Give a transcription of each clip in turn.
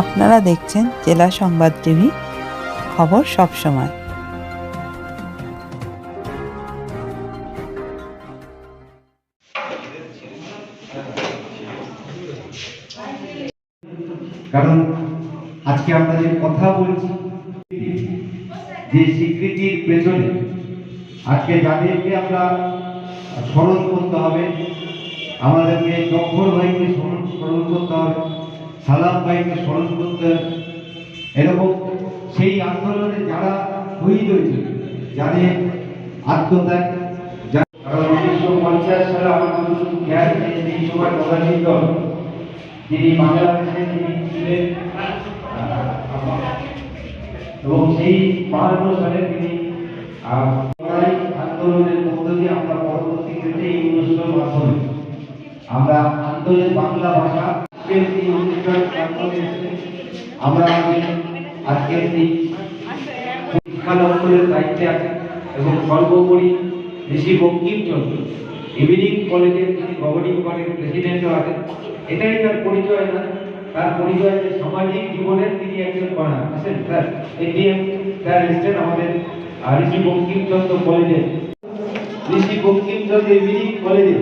আপনারা দেখছেন জেলা সংবাদ টিভি, খবর সব সময়। কারণ আজকে যে কথা বলছি, যে স্বীকৃতির পেছনে আজকে যাদেরকে আমরা স্মরণ করতে হবে, আমাদেরকে জব্বর ভাইকে স্মরণ করতে হবে সালাম ভাইকে স্মরণ করতে এরকম সেই আন্দোলনে যারা শহীদ হয়েছিল যাদের আত্মত্যাগ ছিলেন এবং সেই বাহান্ন সালে তিনি আহ, লড়াই আন্দোলনের মধ্য দিয়ে আমরা পরবর্তী ক্ষেত্রে এই অনুষ্ঠানের মাধ্যমে আমরা আন্দোলন বাংলা ভাষা আজকের এই অনুষ্ঠান মাধ্যমে এসে আমরা আজকে আজকের এই শিক্ষা দপ্তরের দায়িত্বে আছেন এবং সর্বোপরি ঋষি বঙ্কিমচন্দ্র ইভিনিং কলেজের যিনি গভর্নিং বডির প্রেসিডেন্টও আছেন, এটাই তার পরিচয় না। তার পরিচয় যে সামাজিক জীবনের তিনি একজন কণা আছেন স্যার, এটিএম, স্যার, এসছেন আমাদের ঋষি বঙ্কিমচন্দ্র কলেজে ঋষি বঙ্কিমচন্দ্র ইভিনিং কলেজে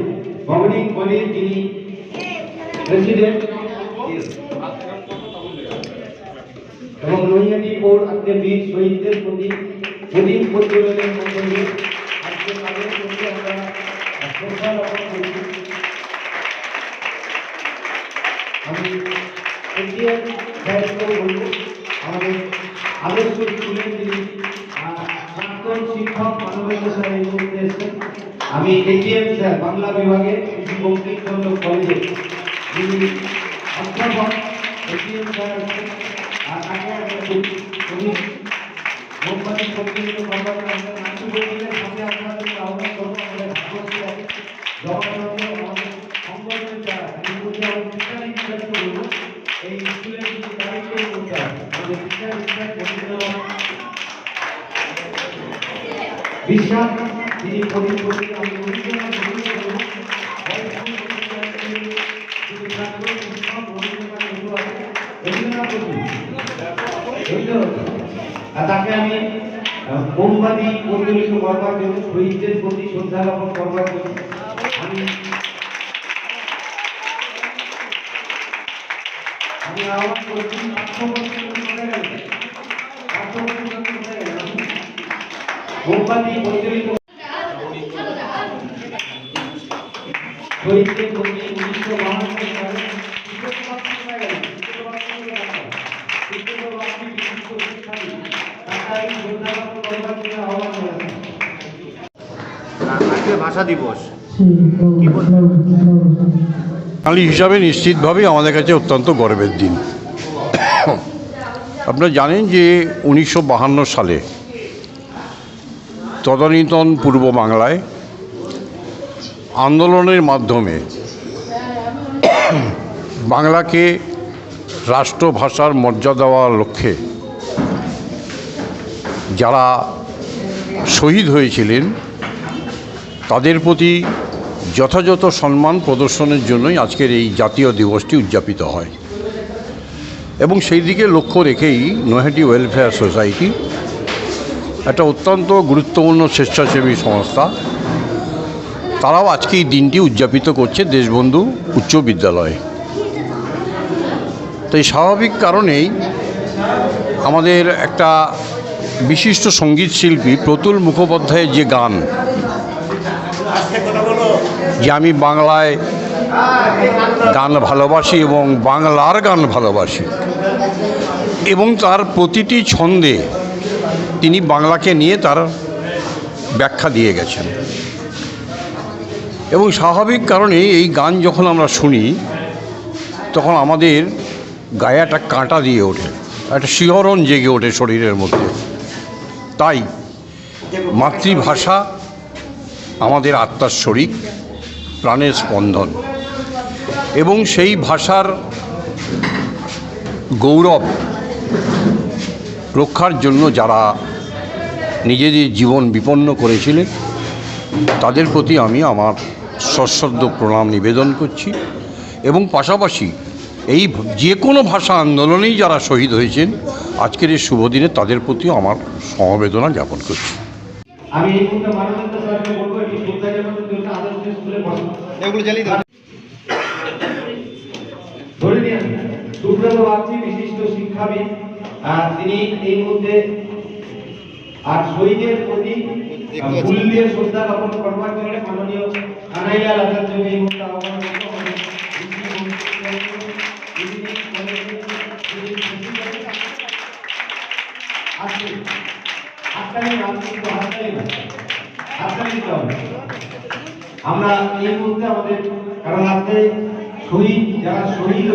গভর্নিং বডির যিনি প্রেসিডেন্ট এবং নৈহাটি পৌর আজকে বীর শহীদদের প্রতি প্রদীপ প্রজ্বলনের মধ্য দিয়ে আজকে তাদের প্রতি আমরা শ্রদ্ধা জ্ঞাপন করছি। আমি এটিএম আমাদের আদর্শ আহ, প্রাক্তন শিক্ষক মানবেন্দ্র স্যার এই মুহূর্তে এসেছেন আমি এটিএম স্যার বাংলা বিভাগের বঙ্কিমচন্দ্র কলেজে। অধ্যাপক এটিএম স্যার আমরা খুব- খুবই মোমবাতি প্রজ্বলিত করবার জন্য নাট্য বৈদিকের সামনে আপনাদেরকে আহ্বান করব আমাদের ভাগবতী আছে। জগন্নাথ আমাদের সংগঠনের যারা মুহূর্তে আমাদের শিক্ষা বিস্তারিত বলব এই স্কুলের কিছু দায়িত্ব করতে হবে। আমাদের শিক্ষা বিস্তার পরিচালনা বিশ্বাস তিনি পরিপূর্ণ আমি পরিচালনা করব আর তাকে আমি মোমবাতি প্রজ্বলিত করবার জন্য, শহীদদের প্রতি শ্রদ্ধা করবার জন্য আমি আমি আহ্বান করছি? মোমবাতি প্রজ্বলিত শহীদদের প্রতি উনিশশো সালে বিশ্বকাপ কোথায় গেলেন? বিশ্বকাপ কোথায় গেলেন? বিশ্বকাপ আপনি বিশ্ব শিক্ষাবিদ। তাকে আমি শ্রদ্ধা জ্ঞাপন করবার জন্য আহ্বান জানাচ্ছি। আজকে ভাষা দিবস। বাঙালি হিসাবে নিশ্চিতভাবেই আমাদের কাছে অত্যন্ত গর্বের দিন। আপনারা জানেন যে উনিশশো বাহান্ন সালে তদানীতন পূর্ব বাংলায় আন্দোলনের মাধ্যমে বাংলাকে রাষ্ট্রভাষার মর্যাদা দেওয়ার লক্ষ্যে যারা শহীদ হয়েছিলেন তাদের প্রতি যথাযথ সম্মান প্রদর্শনের জন্যই আজকের এই জাতীয় দিবসটি উদযাপিত হয়। এবং সেই দিকে লক্ষ্য রেখেই নৈহাটি ওয়েলফেয়ার সোসাইটি একটা অত্যন্ত গুরুত্বপূর্ণ স্বেচ্ছাসেবী সংস্থা, তারাও আজকে এই দিনটি উদযাপিত করছে দেশবন্ধু উচ্চ বিদ্যালয়ে। তো এই স্বাভাবিক কারণেই আমাদের একটা বিশিষ্ট সংগীত শিল্পী প্রতুল মুখোপাধ্যায়ের যে গান যে আমি বাংলায় গান ভালোবাসি এবং বাংলার গান ভালোবাসি। এবং তার প্রতিটি ছন্দে তিনি বাংলাকে নিয়ে তার ব্যাখ্যা দিয়ে গেছেন। এবং স্বাভাবিক কারণে এই গান যখন আমরা শুনি, তখন আমাদের গায়ে একটা কাঁটা দিয়ে ওঠে, একটা শিহরণ জেগে ওঠে শরীরের মধ্যে। তাই মাতৃভাষা আমাদের আত্মার শরিক প্রাণের স্পন্দন। এবং সেই ভাষার গৌরব রক্ষার জন্য যারা নিজেদের জীবন বিপন্ন করেছিলেন, তাদের প্রতি আমি আমার সশ্রদ্ধ প্রণাম নিবেদন করছি। এবং পাশাপাশি এই যে কোনো ভাষা আন্দোলনেই যারা শহীদ হয়েছেন, আজকের এই শুভ তাদের প্রতিও আমার সমবেদনা জ্ঞাপন করছি। আমি এই মুহূর্তে মানবেন্দ্র স্যারকে বলব শ্রদ্ধা জ্ঞাপনের জন্য আদর্শ স্কুলে বসুন এগুলো জ্বালিয়ে দাও। ধরে নিন সুব্রত বাগচি বিশিষ্ট শিক্ষাবিদ আর তিনি এই মুহূর্তে আর শহীদের প্রতি দিয়ে শ্রদ্ধা জ্ঞাপন করবার জন্য মাননীয় কানাইলাল আচার্যকে এই মুহূর্তে আহ্বান আমাদের কারণ আজকে শহীদ, যারা শহীদ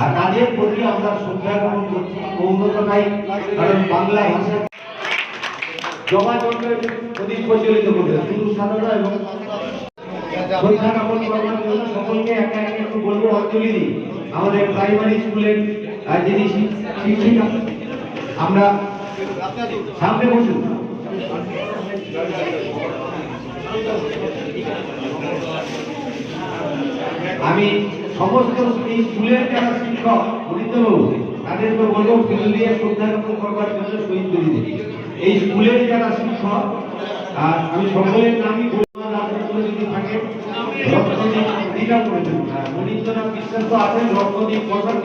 আর তাদের প্রতি আমরা শ্রদ্ধা জ্ঞাপন করছি। মৌনত নাই কারণ বাংলা ভাষা প্রচলিত শুধু এবং একটু আমাদের প্রাইমারি স্কুলের আমরা সামনে বসুন। আমি সমস্ত এই স্কুলের যারা শিক্ষক বৃন্দবাবু তাদেরকে বলব ফুল দিয়ে শ্রদ্ধা জ্ঞাপন করবার জন্য শহীদ করিতে এই স্কুলের যারা শিক্ষক, আর আমি সকলের নামই বিশ্বাস তো আছেন, রক্তদীপ বিশ্বাস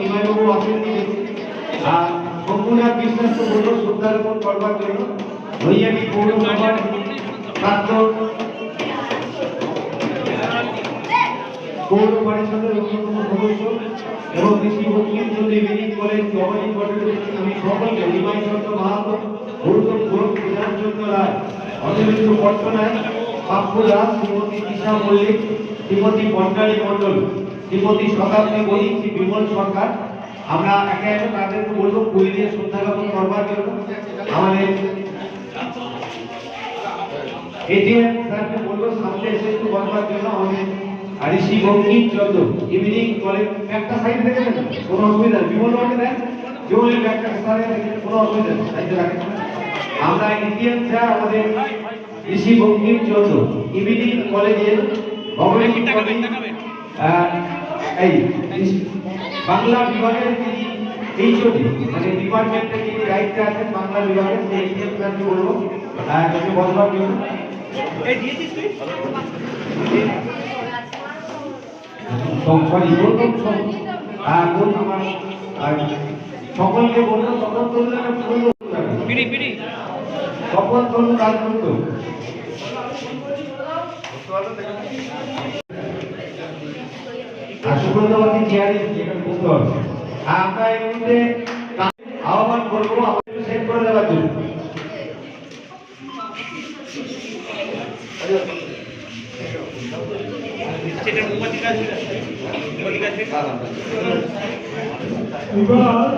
পৌর পরিষদের অন্যতম সদস্য এবং কৃষি জন্য মিটিং করেন জবানি করেন আমি সকলকে নিমাই চন্দ্র মাহাতো গৌতম ঘোষ বিধানচন্দ্র রায় অনিলেন্দু পট্টনায়ক পাপ্পু দাস, শ্রীমতী তৃষা মল্লিক, শ্রীমতী বন্ডারী মণ্ডল, শ্রীমতী শতাব্দী বণিক, শ্রী বিমল সরকার। আমরা একে একে তাদেরকে বলব ফুল দিয়ে শ্রদ্ধা জ্ঞাপন করবার জন্য। আমাদের এটিএম স্যারকে বলব, সামনে এসে একটু বলবার জন্য আমাদের ঋষি বঙ্কিম চন্দ্র ইভিনিং কলেজ একটা সাইড থেকে দেন কোনো অসুবিধা বিমল বাবুকে দেন বিমলের ব্যাগটা সাইডে কোনো অসুবিধা সাইডে রাখেন। আমরা এটিএম স্যার আমাদের ঋষি বঙ্কিম চন্দ্র ইভিনিং কলেজের কলেজ এই বাংলা বিভাগের যিনি এইচওডি মানে ডিপার্টমেন্টের যিনি দায়িত্বে আছেন বাংলা বিভাগের সেই এটিএম স্যারকে বলব। আহ, তাকে বলবার জন্য সং- আহ, কোন আমার সকলকে সকল তরুণ বলব সকল তরুণ কাজ করতো সুব্রতবাদী চেয়ারে এখানে হবে। আমরা এই আহ্বান করব আমাদের সেট করে দেওয়ার জন্য। এবার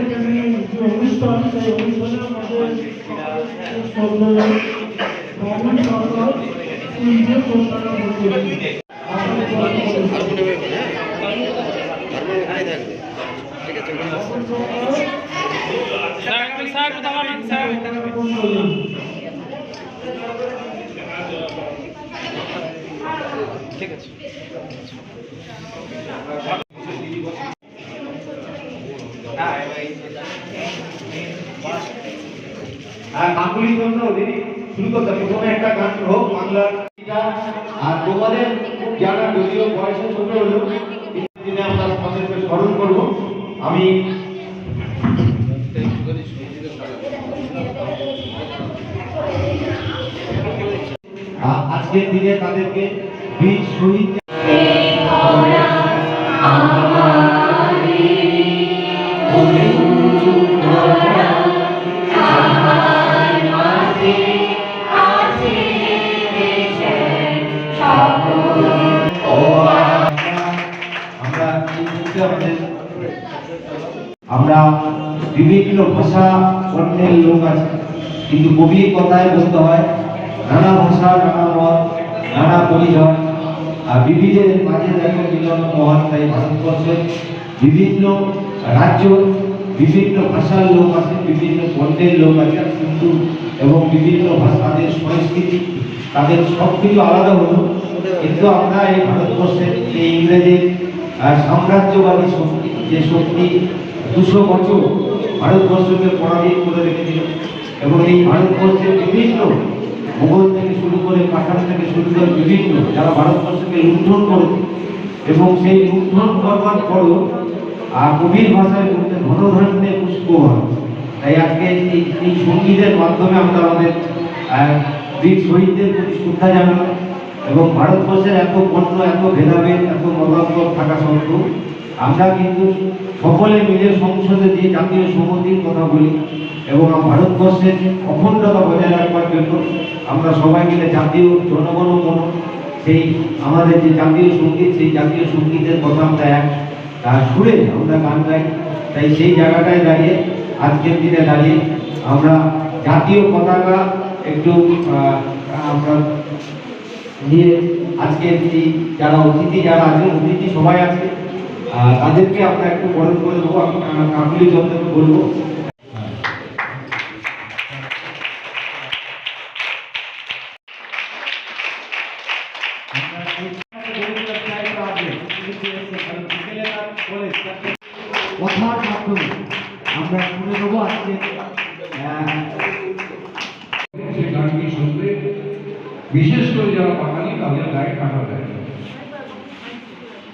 এখানে যে অনুষ্ঠান সেই অনুষ্ঠানে আমাদের সরকার ভ্রমণ সরকার নিজে সরকার কাকুলি জন্য দিদি শুরু করতে প্রথমে একটা গান হোক, বাংলার। আর তোমাদের যারা যদিও বয়সে ছোট এই দিনে আমরা তাদেরকে স্মরণ করব আমি আজকের দিনে তাদেরকে বীর শহীদ ভাষা বর্ণের লোক আছে। কিন্তু কবির কথায় বলতে হয়, নানা ভাষা, নানা মত, নানা পরিচয়। আর বিবিধের মাঝে দেখো মিলন মহান তাই ভারতবর্ষে বিভিন্ন রাজ্য, বিভিন্ন ভাষার লোক আছে, বিভিন্ন বর্ণের লোক আছে, কিন্তু এবং বিভিন্ন ভাষা তাদের সংস্কৃতি, তাদের সব কিছু আলাদা হলো। কিন্তু আমরা এই ভারতবর্ষের এই ইংরেজের সাম্রাজ্যবাদী শক্তি, যে শক্তি দুশো বছর ভারতবর্ষকে পরাজিত করে রেখেছিল এবং এই ভারতবর্ষের বিভিন্ন মোগল থেকে শুরু করে পাঠান থেকে শুরু করে বিভিন্ন যারা ভারতবর্ষকে লুণ্ঠন করেছে, এবং সেই লুণ্ঠন করবার পরও আর কবির ভাষায় বলতে ঘনধরণে পুষ্পবান তাই আজকে এই এই সঙ্গীতের মাধ্যমে আমরা আমাদের বীর শহীদদের প্রতি শ্রদ্ধা জানালাম এবং ভারতবর্ষের এত বর্ণ এত ভেদাভেদ, এত মতান্তর থাকা সত্ত্বেও আমরা কিন্তু সকলে মিলে সংসদে যে জাতীয় সংহতির কথা বলি এবং ভারতবর্ষের অখণ্ডতা বজায় রাখবার জন্য আমরা সবাই মিলে জাতীয় জনগণ মন সেই আমাদের যে জাতীয় সংগীত সেই জাতীয় সঙ্গীতের কথা আমরা এক আহ, সুরে আমরা গান গাই। তাই সেই জায়গাটায় দাঁড়িয়ে আজকের দিনে দাঁড়িয়ে আমরা জাতীয় পতাকা একটু আমরা নিয়ে আজকের যারা অতিথি যারা আছে অতিথি সবাই আছে তাদেরকে আমরা একটু বরণ করে দেবো আমি কাকুলি যন্ত্রকে বলব। কথার মাধ্যমে আমরা শুনে নেব আজকে। আহ, গানটি শুনতে বিশেষ করে যারা বাঙালি তাদের গায়ে কাটা দেয়।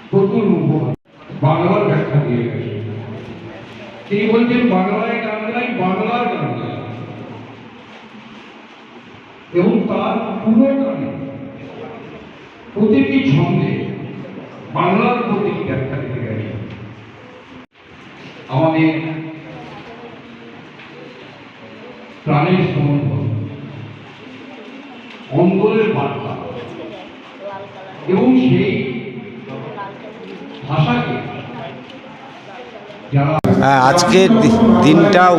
প্রচুর উপকার বাংলার ব্যাখ্যা দিয়ে গেছে তিনি বলছেন বাংলায় গান গাই বাংলার গান গাই এবং তার পুরো গানে প্রতিটি ছন্দে বাংলার প্রতি ব্যাখ্যা দিয়ে গেছে। আমাদের প্রাণের সম্বন্ধ অন্তরের বার্তা এবং সেই ভাষাকে যারা হ্যাঁ আজকের দিনটাও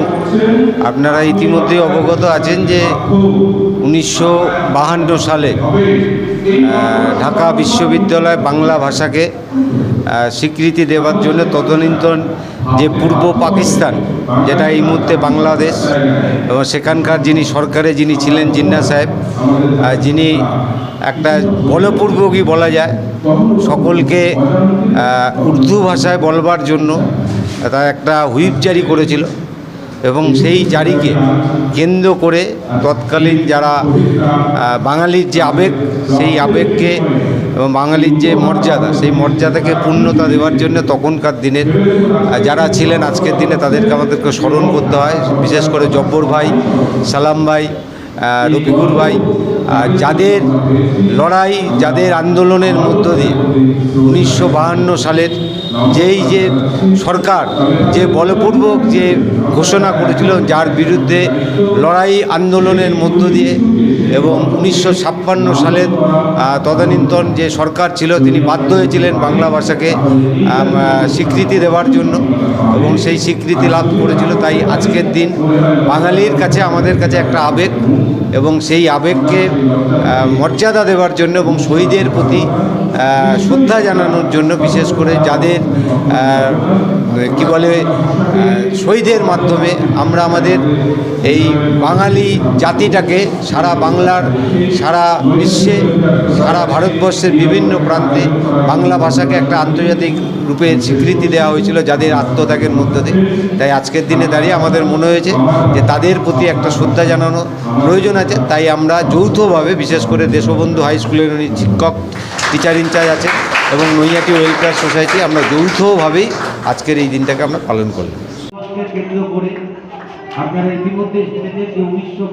আপনারা ইতিমধ্যে অবগত আছেন যে উনিশশো সালে ঢাকা বিশ্ববিদ্যালয় বাংলা ভাষাকে স্বীকৃতি দেওয়ার জন্য তদনীন্তন যে পূর্ব পাকিস্তান, যেটা এই মুহূর্তে বাংলাদেশ এবং সেখানকার যিনি সরকারে যিনি ছিলেন জিন্না সাহেব যিনি একটা বলপূর্বকই বলা যায়, সকলকে উর্দু ভাষায় বলবার জন্য তার একটা হুইপ জারি করেছিল এবং সেই জারিকে কেন্দ্র করে তৎকালীন যারা বাঙালির যে আবেগ, সেই আবেগকে এবং বাঙালির যে মর্যাদা, সেই মর্যাদাকে পূর্ণতা দেওয়ার জন্য তখনকার দিনের যারা ছিলেন আজকের দিনে তাদেরকে আমাদেরকে স্মরণ করতে হয়। বিশেষ করে জব্বর ভাই, সালাম ভাই রফিকুর ভাই যাদের লড়াই, যাদের আন্দোলনের মধ্য দিয়ে উনিশশো সালের যেই যে সরকার, যে বলপূর্বক যে ঘোষণা করেছিল, যার বিরুদ্ধে লড়াই আন্দোলনের মধ্য দিয়ে এবং উনিশশো সালের তদানীন্তন যে সরকার ছিল, তিনি বাধ্য হয়েছিলেন বাংলা ভাষাকে স্বীকৃতি দেওয়ার জন্য এবং সেই স্বীকৃতি লাভ করেছিল। তাই আজকের দিন বাঙালির কাছে, আমাদের কাছে একটা আবেগ এবং সেই আবেগকে মর্যাদা দেওয়ার জন্য এবং শহীদের প্রতি শ্রদ্ধা জানানোর জন্য, বিশেষ করে যাদের কি বলে শহীদের মাধ্যমে আমরা আমাদের এই বাঙালি জাতিটাকে সারা বাংলার, সারা বিশ্বে, সারা ভারতবর্ষের বিভিন্ন প্রান্তে বাংলা ভাষাকে একটা আন্তর্জাতিক রূপে স্বীকৃতি দেওয়া হয়েছিল যাদের আত্মত্যাগের মধ্য দিয়ে। তাই আজকের দিনে দাঁড়িয়ে আমাদের মনে হয়েছে যে তাদের প্রতি একটা শ্রদ্ধা জানানো প্রয়োজন আছে। তাই আমরা যৌথভাবে, বিশেষ করে দেশবন্ধু হাই স্কুলের শিক্ষক টিচার ইনচার্জ আছে এবং নৈয়াটি ওয়েলফেয়ার সোসাইটি আমরা যৌথভাবেই আজকের এই দিনটাকে আমরা পালন করলাম। আপনারা ইতিমধ্যে শুনেছেন উনিশশো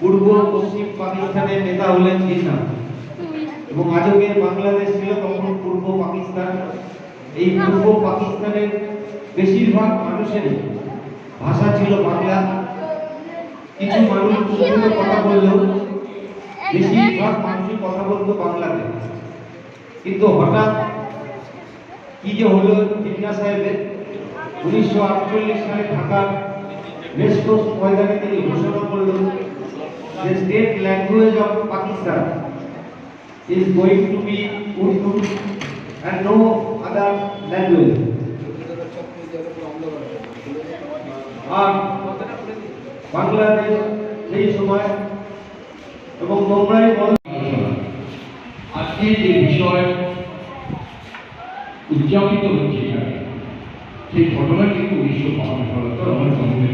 পূর্ব পশ্চিম পাকিস্তানের নেতা হলেন জিন্না এবং আজকে বাংলাদেশ ছিল তখন পূর্ব পাকিস্তান। এই পূর্ব পাকিস্তানের বেশিরভাগ মানুষেরই ভাষা ছিল বাংলা। কিছু মানুষ কথা বললেও বেশিরভাগ মানুষই কথা বলতো বাংলাতে কিন্তু হঠাৎ কি যে হলো জিন্না সাহেবের উনিশশো আটচল্লিশ সালে ঢাকার রেসকোর্স ময়দানে তিনি ঘোষণা করলেন যে state language of Pakistan is going to be Urdu and no other language. আর বাংলাদেশ সেই সময় এবং তোমরাই আজকে যে বিষয় উদযাপিত হচ্ছে সেই ঘটনা কিন্তু উনিশশো বাহান্ন আমার জন্মের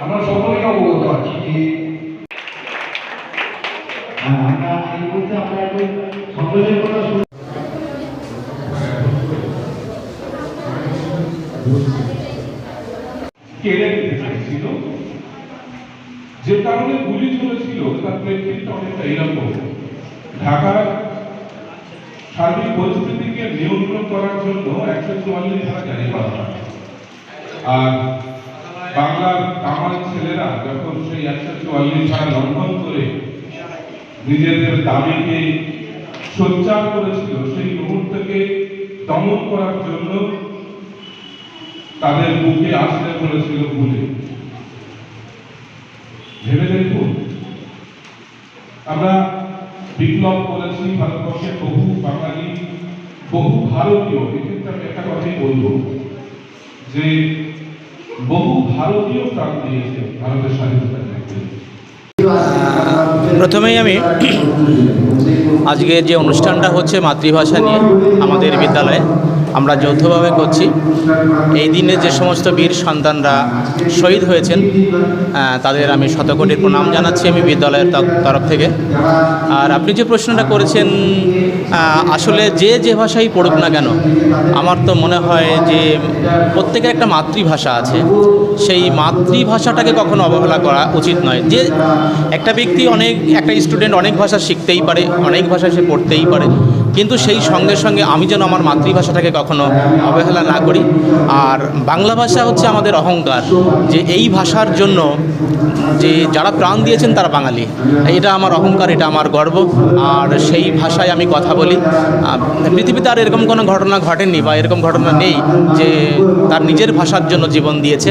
আমরা সকলে অবগত আছি যে চলেছিল তার প্রেক্ষিতটা অনেকটা এরকম ঢাকার সার্বিক পরিস্থিতিকে নিয়ন্ত্রণ করার জন্য একশো চুয়াল্লিশ ধারা আর বাংলার তামাল ছেলেরা যখন সেই একশো চুয়াল্লিশ লঙ্ঘন করে নিজেদের দাবিকে সোচ্চার করেছিল, সেই মুহূর্তকে দমন করার জন্য তাদের বুকে আসতে পড়েছিল ভুলে আমরা বিপ্লব করেছি ভারতবর্ষের বহু বাঙালি, বহু ভারতীয়, এক্ষেত্রে আমি একটা কথাই বলব যে বহু ভারতীয় প্রাণ দিয়েছে ভারতের স্বাধীনতার ক্ষেত্রে প্রথমেই আমি আজকের যে অনুষ্ঠানটা হচ্ছে মাতৃভাষা নিয়ে আমাদের বিদ্যালয়ে আমরা যৌথভাবে করছি। এই দিনে যে সমস্ত বীর সন্তানরা শহীদ হয়েছেন তাদের আমি শতকোটির প্রণাম জানাচ্ছি আমি বিদ্যালয়ের তরফ থেকে। আর আপনি যে প্রশ্নটা করেছেন আসলে যে যে ভাষাই পড়ুক না কেন, আমার তো মনে হয় যে প্রত্যেকের একটা মাতৃভাষা আছে। সেই মাতৃভাষাটাকে কখনো অবহেলা করা উচিত নয়। যে একটা ব্যক্তি অনেক, একটা স্টুডেন্ট অনেক ভাষা শিখতেই পারে, অনেক ভাষা সে পড়তেই পারে। কিন্তু সেই সঙ্গে সঙ্গে আমি যেন আমার মাতৃভাষাটাকে কখনো অবহেলা না করি। আর বাংলা ভাষা হচ্ছে আমাদের অহংকার, যে এই ভাষার জন্য যে যারা প্রাণ দিয়েছেন তারা বাঙালি। এটা আমার অহংকার, এটা আমার গর্ব। আর সেই ভাষায় আমি কথা বলি। পৃথিবীতে আর এরকম কোনো ঘটনা ঘটেনি বা এরকম ঘটনা নেই যে তার নিজের ভাষার জন্য জীবন দিয়েছে।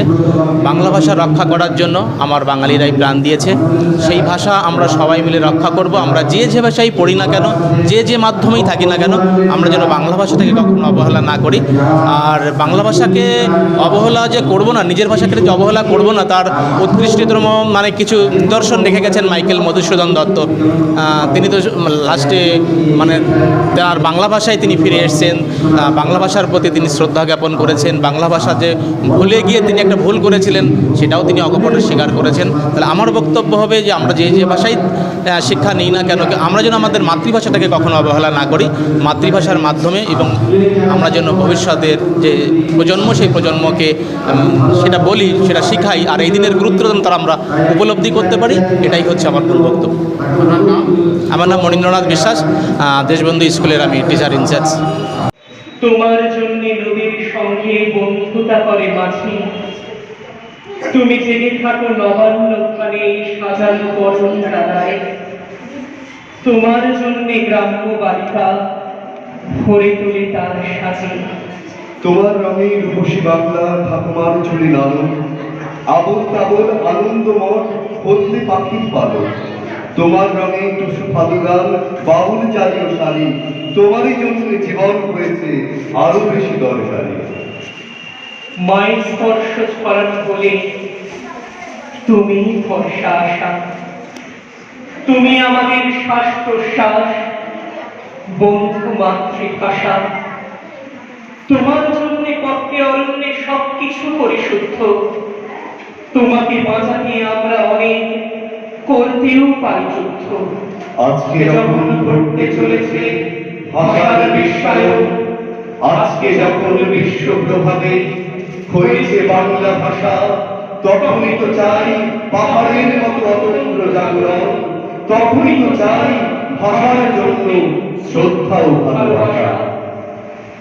বাংলা ভাষা রক্ষা করার জন্য আমার বাঙালিরাই প্রাণ দিয়েছে। সেই ভাষা আমরা সবাই মিলে রক্ষা করব। আমরা যে যে ভাষাই পড়ি না কেন, যে যে মাধ্যমেই থাকি। না কেন, আমরা যেন বাংলা ভাষাটাকে কখনো অবহেলা না করি। আর বাংলা ভাষাকে অবহেলা যে করব না, নিজের ভাষাকে যে অবহেলা করব না, তার উৎকৃষ্টতম মানে কিছু নিদর্শন রেখে গেছেন মাইকেল মধুসূদন দত্ত। তিনি তো লাস্টে মানে তার বাংলা ভাষায় তিনি ফিরে এসেছেন। বাংলা ভাষার প্রতি তিনি শ্রদ্ধা জ্ঞাপন করেছেন। বাংলা ভাষা যে ভুলে গিয়ে তিনি একটা ভুল করেছিলেন, সেটাও তিনি অকপটে স্বীকার করেছেন। তাহলে আমার বক্তব্য হবে যে আমরা যে যে ভাষায় শিক্ষা নিই না কেন, আমরা যেন আমাদের মাতৃভাষাটাকে কখনো অবহেলা না করি। মাতৃভাষার মাধ্যমে এবং আমরা যেন ভবিষ্যতের যে প্রজন্ম সেই প্রজন্মকে সেটা বলি সেটা শিখাই আর এই দিনের গুরুত্ব যেন তারা আমরা উপলব্ধি করতে পারি এটাই হচ্ছে আমার মূল বক্তব্য। আমার নাম মনীন্দ্রনাথ বিশ্বাস দেশবন্ধু স্কুলের আমি টিচার ইনচার্জ তোমার জন্য নদীর সঙ্গে বন্ধুতা করে মাঝি। তুমি জেগে থাকো নবান্ন খানে সাজানো বরণ তোমার জন্য গ্রাম্য বালিকা ভরে তোলে তার সাজে। তোমার রঙে রূপসী বাংলা ঠাকুমার চুলি লালন আবল তাবল আনন্দমঠ বদলে পাখির পালন। তোমার রঙে টুসু ফাদুগান বাউল জাতীয় শাড়ি তোমারই জন্য জীবন হয়েছে আরও বেশি দরকারি। মায়ের স্পর্শ ছড়ানো বলে তুমি ভরসা আশা তুমি আমাদের শ্বাস প্রশ্বাস বন্ধু মাতৃভাষা। তোমার জন্য পক্ষে অরণ্যে সবকিছু পরিশুদ্ধ। তোমাকে বাঁচাতে আমরা অনেক করতেও পারি যুদ্ধ। আজকে যখন ঘটতে চলেছে ভাষার বিশ্বায়ন আজকে যখন বিশ্ব প্রভাবে হয়েছে বাংলা ভাষা তখনই তো চাই পাহাড়ের মতো অতন্ত্র জাগরণ। তখনই তো চাই ভাষার জন্য শ্রদ্ধা ও ভালোবাসা।